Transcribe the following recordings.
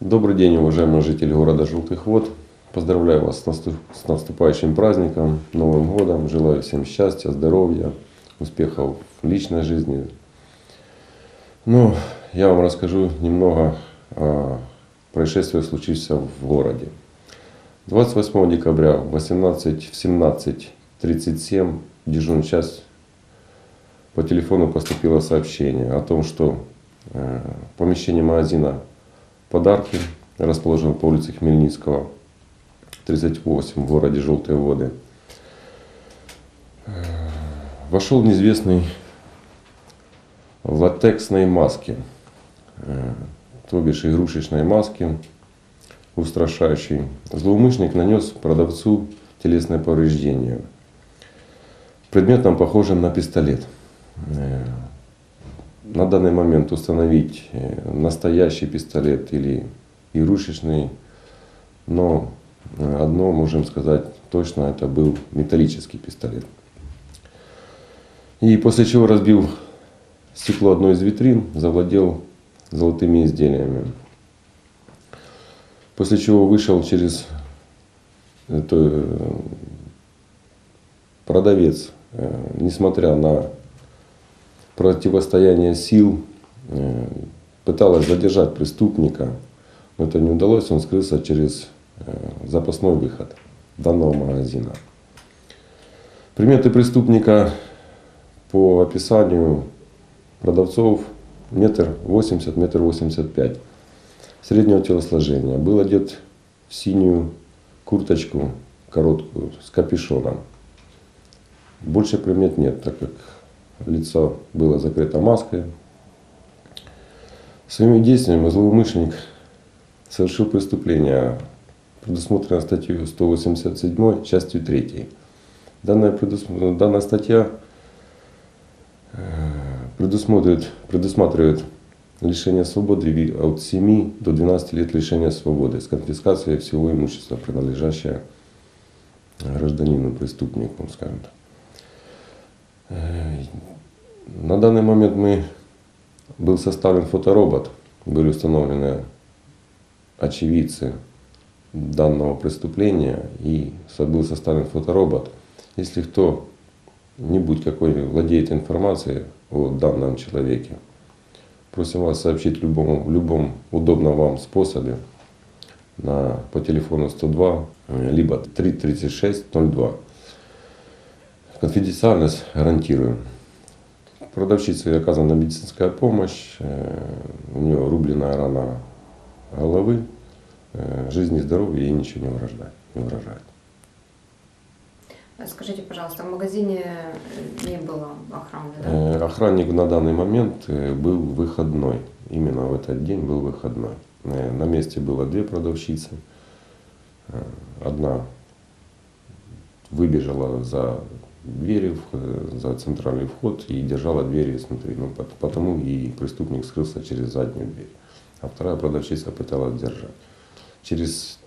Добрый день, уважаемые жители города Желтых Вод. Поздравляю вас с наступ- с наступающим праздником, Новым годом. Желаю всем счастья, здоровья, успехов в личной жизни. Ну, я вам расскажу немного о происшествии, случившемся в городе. 28 декабря в 18, в 17.37 дежурный час по телефону поступило сообщение о том, что э, в помещении магазина «Подарки», расположен по улице Хмельницкого, 38 в городе Желтые Воды, э, вошел неизвестный в латексной маске, э, то бишь игрушечной маске, устрашающий. Злоумышленник нанес продавцу телесное повреждение. Предметом похожим на пистолет. На данный момент установить э, настоящий пистолет или игрушечный, но э, одно можем сказать точно, это был металлический пистолет. И после чего разбил стекло одной из витрин, завладел золотыми изделиями. После чего вышел через это, э, продавец, несмотря на противостояние сил, э, пыталась задержать преступника, но это не удалось, он скрылся через э, запасной выход данного магазина. Приметы преступника по описанию продавцов метр восемьдесят, метр восемьдесят пять среднего телосложения. Был одет в синюю курточку короткую с капюшоном. Больше примет нет, так как лицо было закрыто маской. Своими действиями злоумышленник совершил преступление, предусмотрено статьей 187, частью 3. Данная, предус- данная статья э, предусматривает, предусматривает лишение свободы от 7 до 12 лет лишения свободы с конфискацией всего имущества, принадлежащего гражданину, преступнику, скажем так. На данный момент мы был составлен фоторобот, были установлены очевидцы данного преступления и был составлен фоторобот. Если кто-нибудь какой владеет информацией о данном человеке, просим вас сообщить в любом, в любом удобном вам способе на, по телефону 102, э, либо 33602. Конфиденциальность гарантируем. Продавщице оказана медицинская помощь, э, у нее рубленная рана головы, э, жизни и здоровья ей ничего не угрожает. Не угрожает. А Скажите, пожалуйста, в магазине э, не было охраны, да? Охранник на данный момент был выходной. Именно в этот день был выходной. На месте было две продавщицы. Одна выбежала за двери, в- э, за центральный вход и держала двери снутри. Ну, пот- потому и преступник скрылся через заднюю дверь. А вторая продавщица пыталась держать. Через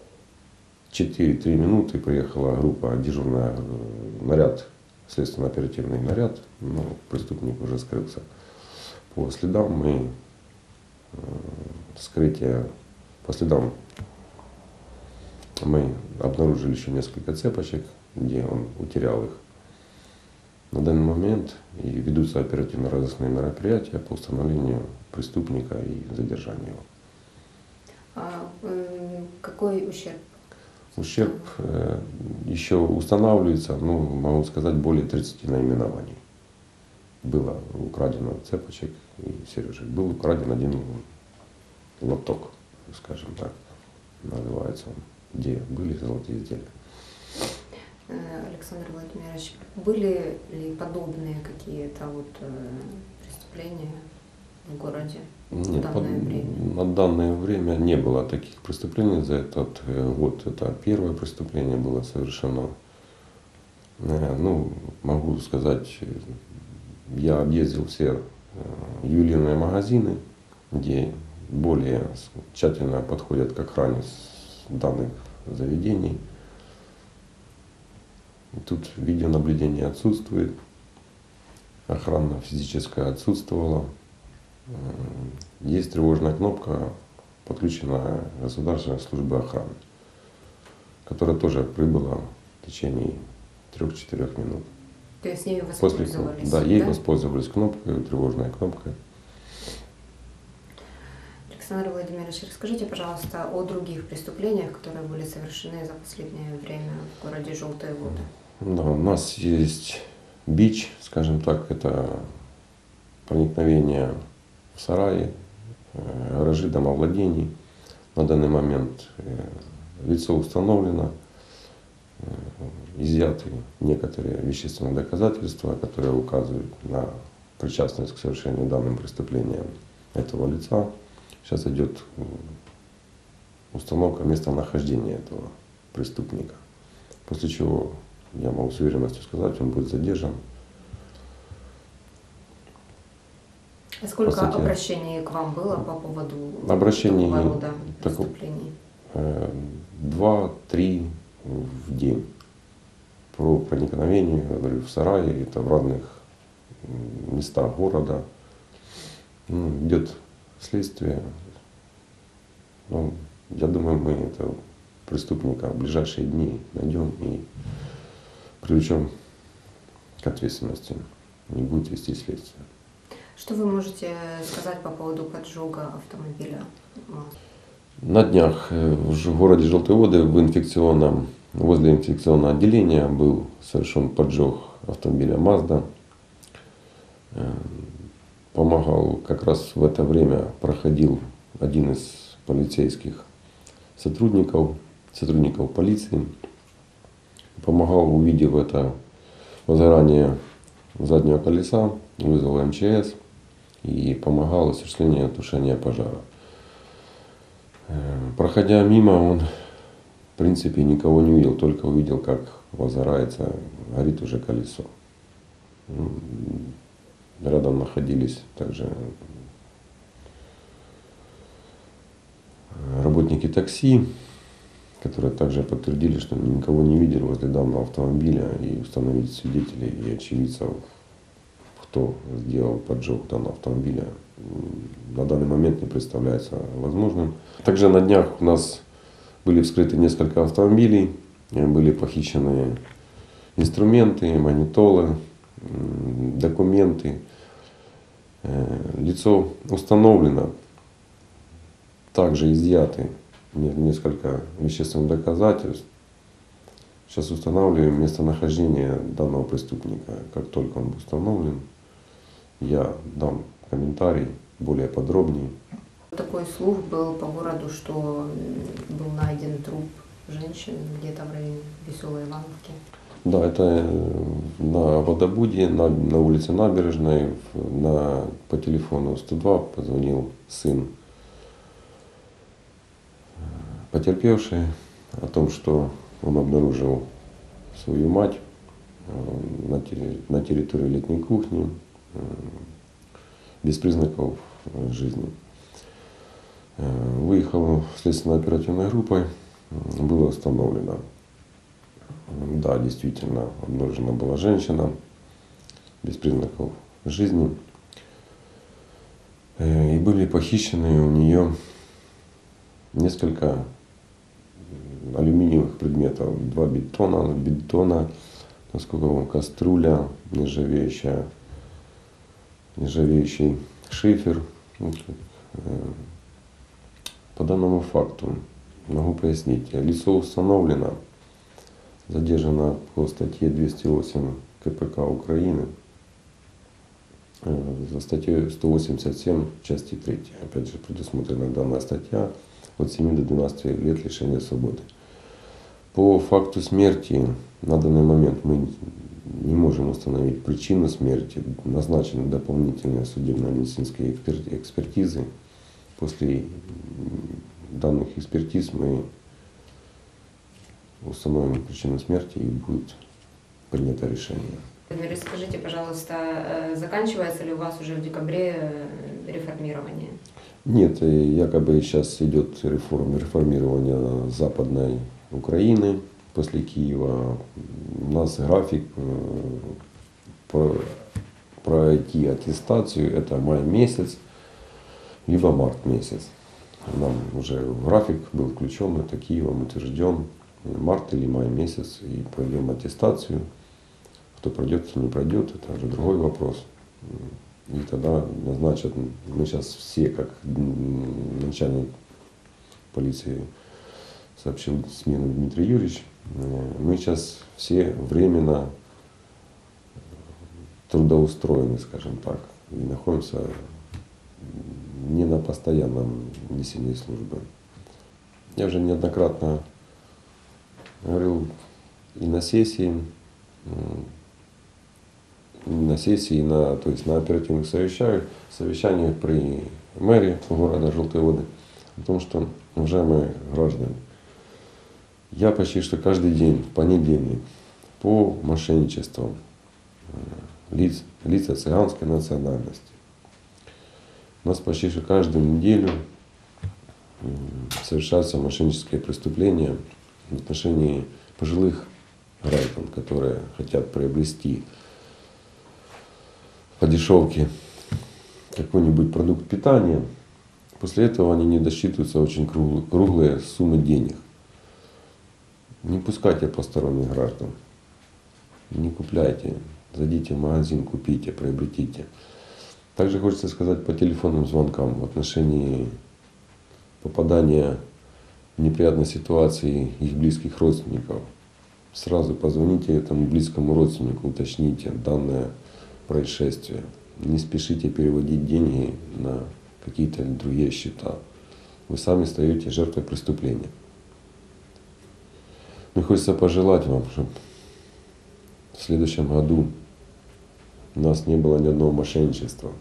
4-3 минуты приехала группа дежурная, э, наряд, следственно-оперативный наряд, но преступник уже скрылся. По следам мы э, вскрытие, по следам мы обнаружили еще несколько цепочек, где он утерял их. На данный момент и ведутся оперативно-розыскные мероприятия по установлению преступника и задержанию его. А, какой ущерб? Ущерб э, еще устанавливается, ну, могу сказать, более 30 наименований. Было украдено цепочек и сережек. Был украден один лоток, скажем так, называется он, где были золотые изделия. Э, Александр Владимирович, были ли подобные какие-то вот э, преступления в городе в Нет, данное под- время? на данное время не было таких преступлений за этот э, год. Это первое преступление было совершено. Ну, могу сказать, я объездил все ювелирные магазины, где более тщательно подходят к охране данных заведений. Тут видеонаблюдение отсутствует, охрана физическая отсутствовала. М, Есть тревожная кнопка подключена Государственная служба охраны, которая тоже прибыла в течение 3-4 минут. То есть ею После, воспользовались? да, ей воспользовались кнопкой, тревожной кнопкой. Александр Владимирович, расскажите, пожалуйста, о других преступлениях, которые были совершены за последнее время в городе Желтые воды. Да, у нас есть бич, скажем так, это проникновение в сараи, э, гаражи, домовладений. На данный момент э, лицо установлено, э, изъяты некоторые вещественные доказательства, которые указывают на причастность к совершению данным преступлением этого лица. Сейчас идет установка местонахождения этого преступника. После чего, я могу с уверенностью сказать, он будет задержан. А сколько По обращений к вам было по поводу Обращений такого рода преступлений? Э, Два-три в день. Про проникновение, говорю, в сараи, это в разных местах города. Ну, идет следствие. Ну, я думаю, мы этого преступника в ближайшие дни найдем и привлечем к ответственности. Не будет вести следствие. Что вы можете сказать по поводу поджога автомобиля? На днях э, в городе Желтые воды в инфекционном, возле инфекционного отделения был совершен поджог автомобиля Mazda. Э, Помогал как раз в это время проходил один из полицейских сотрудников, сотрудников полиции. Помогал, увидев это возгорание заднего колеса, вызвал МЧС и помогал в осуществлении тушения пожара. Э, Проходя мимо, он, в принципе, никого не увидел, только увидел, как возгорается, горит уже колесо. М, Рядом находились также работники такси, которые также подтвердили, что никого не видели возле данного автомобиля и установить свидетелей и очевидцев, кто сделал поджог данного автомобиля, на данный момент не представляется возможным. Также на днях у нас были вскрыты несколько автомобилей, э, были похищены инструменты, монитолы, м, документы. Э, Лицо установлено, также изъяты несколько вещественных доказательств. Сейчас устанавливаем местонахождение данного преступника. Как только он установлен, я дам комментарий более подробнее. Такой слух был по городу, что м, был найден труп женщины где-то в районе Веселой Ивановки. Да, это э, на Водобуде, на, на улице Набережной, на, по телефону 102 позвонил сын э, потерпевший о том, что он обнаружил свою мать э, на, терри- на территории летней кухни э, без признаков жизни. Э, Выехал следственно-оперативной группой, э, было установлено да, действительно, обнаружена была женщина без признаков жизни. И были похищены у нее несколько алюминиевых предметов. Два бетона, бетона, насколько я помню, кастрюля нержавеющая, нержавеющий шифер. Ну, как, э, По данному факту могу пояснить. Лицо установлено задержана по статье 208 КПК Украины э, за статьей 187 части 3. Опять же, предусмотрена данная статья от 7 до 12 лет лишения свободы. По факту смерти на данный момент мы не можем установить причину смерти. Назначены дополнительные судебно-медицинские экспер- экспертизы. После данных экспертиз мы установим причину смерти и будет принято решение. Владимир, Скажите, пожалуйста, э, заканчивается ли у вас уже в декабре э, реформирование? Нет, э, якобы сейчас идет реформ, реформирование Западной Украины после Киева. У нас график про- пройти аттестацию это май месяц, либо март месяц. Нам уже график был включен, это Киевом утвержден март или май месяц, и пройдем аттестацию. Кто пройдет, кто не пройдет, это уже другой вопрос. И тогда назначат, мы сейчас все, как начальник полиции сообщил смену Дмитрий Юрьевич, э, мы сейчас все временно трудоустроены, скажем так, и находимся не на постоянном несении службы. Я уже неоднократно говорил и на сессии, и на сессии, и на, то есть на оперативных совещаниях, совещаниях при мэрии города Желтые Воды о том, что, уважаемые граждане, я почти что каждый день, в понедельник, по мошенничествам э, лиц, лица цыганской национальности. У нас почти что каждую неделю м, совершаются мошеннические преступления в отношении пожилых граждан, которые хотят приобрести по дешевке какой-нибудь продукт питания. После этого они не досчитываются очень круглые суммы денег. Не пускайте посторонних граждан. Не купляйте. Зайдите в магазин, купите, приобретите. Также хочется сказать по телефонным звонкам в отношении попадания в неприятной ситуации их близких родственников. Сразу позвоните этому близкому родственнику, уточните данное происшествие. Не спешите переводить деньги на какие-то другие счета. Вы сами стаете жертвой преступления. Ну, хочется пожелать вам, чтобы в следующем году у нас не было ни одного мошенничества,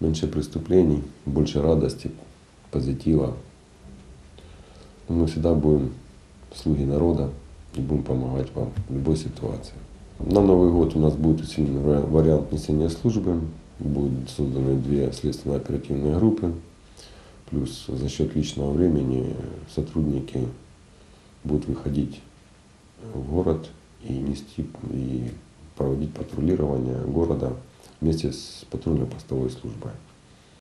меньше преступлений, больше радости, позитива. Мы всегда будем слуги народа и будем помогать вам в любой ситуации. На Новый год у нас будет вари- вариант несения службы, будут созданы две следственно-оперативные группы, плюс за счет личного времени сотрудники будут выходить в город и нести и проводить патрулирование города вместе с патрульно-постовой службой.